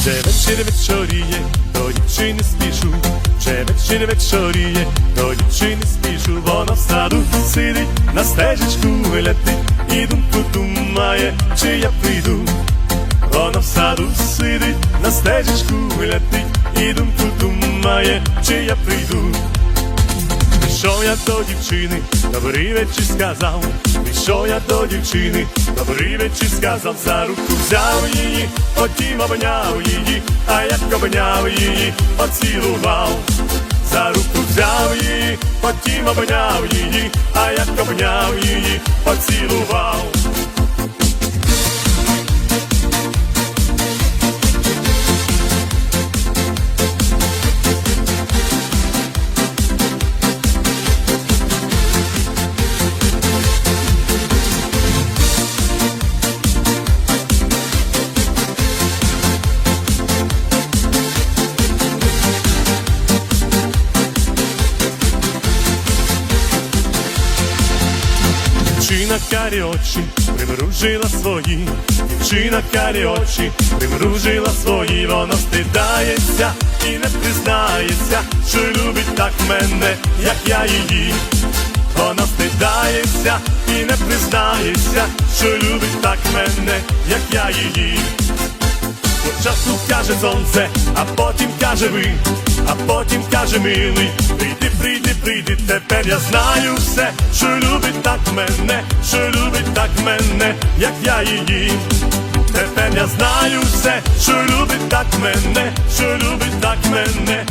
Вже вечір вечоріє, до дівчини спішу, вже вечір вечоріє, до дівчини спішу, вона в саду сидить, на стежечку летить і думку думає, чи я прийду. Вона в саду сидить, на стежечку летить і думку думає, чи я прийду. Пішов я до дівчини, добрий вечір сказав, пішов я до дівчини, добрий вечір сказав, за руку взяв її, потім обняв її, а як обняв її, поцілував, за руку взяв її, потім обняв її, а як обняв її, поцілував. Дівчина карі очі примружила свої, дівчина карі очі примружила свої, вона стидається і не признається, що любить так мене, як я її. Вона стидається і не признається, що любить так мене, як я її. Спочатку каже сонце, а потім каже ви, а потім каже милий, прийди, прийди, прийди, тепер я знаю все, що любить так мене, що любить так мене, як я її. Тепер я знаю все, що любить так мене, що любить так мене.